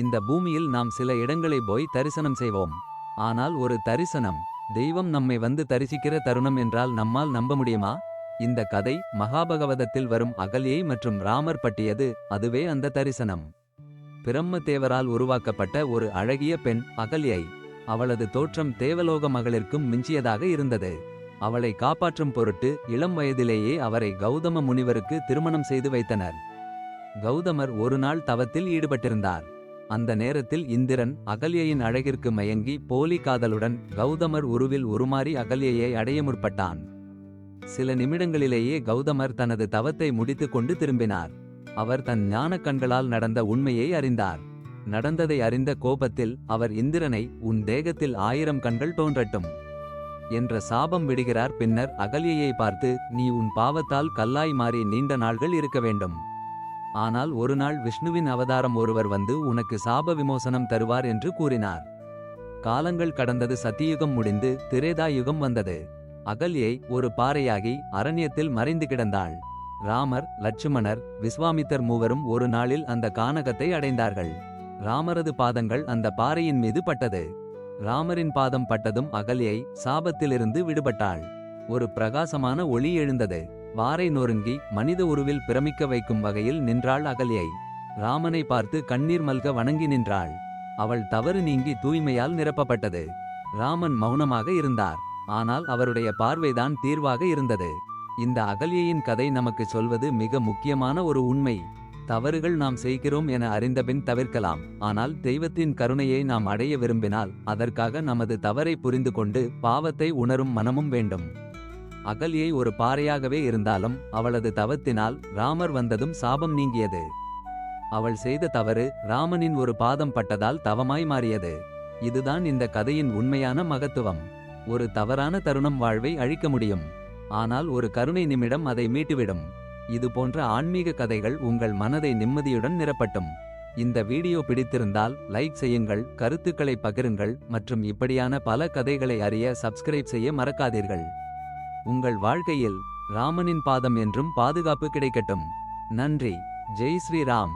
இந்த பூமியில் நாம் சில இடங்களை போய் தரிசனம் செய்வோம். ஆனால் ஒரு தரிசனம் தெய்வம் நம்மை வந்து தரிசிக்கிற தருணம் என்றால் நம்மால் நம்ப முடியுமா? இந்த கதை மகாபகவதத்தில் வரும் அகல்யை மற்றும் ராமர் பட்டியது அதுவே அந்த தரிசனம். பிரம்மதேவரால் உருவாக்கப்பட்ட ஒரு அழகிய பெண் அகல்யை. அவளது தோற்றம் தேவலோக மகளிர்க்கும் மிஞ்சியதாக இருந்தது. அவளை காப்பாற்றும் பொருட்டு இளம் வயதிலேயே அவரை கௌதம முனிவருக்கு திருமணம் செய்து வைத்தனர். கௌதமர் ஒரு நாள் தவத்தில் ஈடுபட்டிருந்தார். அந்த நேரத்தில் இந்திரன் அகல்யையின் அழகிற்கு மயங்கி போலி காதலுடன் கௌதமர் உருவில் உருமாறி அகல்யையை அடைய முற்பட்டான். சில நிமிடங்களிலேயே கௌதமர் தனது தவத்தை முடித்து கொண்டு திரும்பினார். அவர் தன் ஞானக் கண்களால் நடந்த உண்மையை அறிந்தார். நடந்ததை அறிந்த கோபத்தில் அவர் இந்திரனை உன் தேகத்தில் ஆயிரம் கண்கள் தோன்றட்டும் என்ற சாபம் விடுகிறார். பின்னர் அகல்யையை பார்த்து நீ உன் பாவத்தால் கல்லாய் மாறி நீண்ட நாள்கள் இருக்க வேண்டும். ஆனால் ஒரு நாள் விஷ்ணுவின் அவதாரம் ஒருவர் வந்து உனக்கு சாப விமோசனம் தருவார் என்று கூறினார். காலங்கள் கடந்தது சத்தியுகம் முடிந்து திரேதா யுகம் வந்தது. அகல்யை ஒரு பாறையாகி அரண்யத்தில் மறைந்து கிடந்தாள். ராமர் லட்சுமணர் விஸ்வாமித்தர் மூவரும் ஒரு நாளில் அந்த கானகத்தை அடைந்தார்கள். ராமரது பாதங்கள் அந்த பாறையின் மீது பட்டது. ராமரின் பாதம் பட்டதும் அகல்யை சாபத்திலிருந்து விடுபட்டாள். ஒரு பிரகாசமான ஒளி எழுந்தது. வாரை நொறுங்கி மனித உருவில் பிரமிக்க வைக்கும் வகையில் நின்றாள் அகலியை. ராமனை பார்த்து கண்ணீர் மல்க வணங்கி நின்றாள். அவள் தவறு நீங்கி தூய்மையால் நிரப்பப்பட்டது. ராமன் மௌனமாக இருந்தார். ஆனால் அவருடைய பார்வைதான் தீர்வாக இருந்தது. இந்த அகலியையின் கதை நமக்கு சொல்வது மிக முக்கியமான ஒரு உண்மை. தவறுகள் நாம் செய்கிறோம் என அறிந்தபின் தவிர்க்கலாம். ஆனால் தெய்வத்தின் கருணையை நாம் அடைய விரும்பினால் அதற்காக நமது தவறை புரிந்து கொண்டு பாவத்தை உணரும் மனமும் வேண்டும். அகல்யை ஒரு பாறையாகவே இருந்தாலும் அவளது தவத்தினால் ராமர் வந்ததும் சாபம் நீங்கியது. அவள் செய்த தவறு ராமனின் ஒரு பாதம் பட்டதால் தவமாய் மாறியது. இதுதான் இந்த கதையின் உண்மையான மகத்துவம். ஒரு தவறான தருணம் வாழ்வை அழிக்க முடியும். ஆனால் ஒரு கருணை நிமிடம் அதை மீட்டுவிடும். இது போன்ற ஆன்மீக கதைகள் உங்கள் மனதை நிம்மதியுடன் நிரப்பட்டும். இந்த வீடியோ பிடித்திருந்தால் லைக் செய்யுங்கள் கருத்துக்களை பகிருங்கள் மற்றும் இப்படியான பல கதைகளை அறிய சப்ஸ்கிரைப் செய்ய மறக்காதீர்கள். உங்கள் வாழ்க்கையில் ராமனின் பாதம் என்றும் பாதுகாப்பு கிடைக்கட்டும். நன்றி. ஜெய் ஸ்ரீராம்.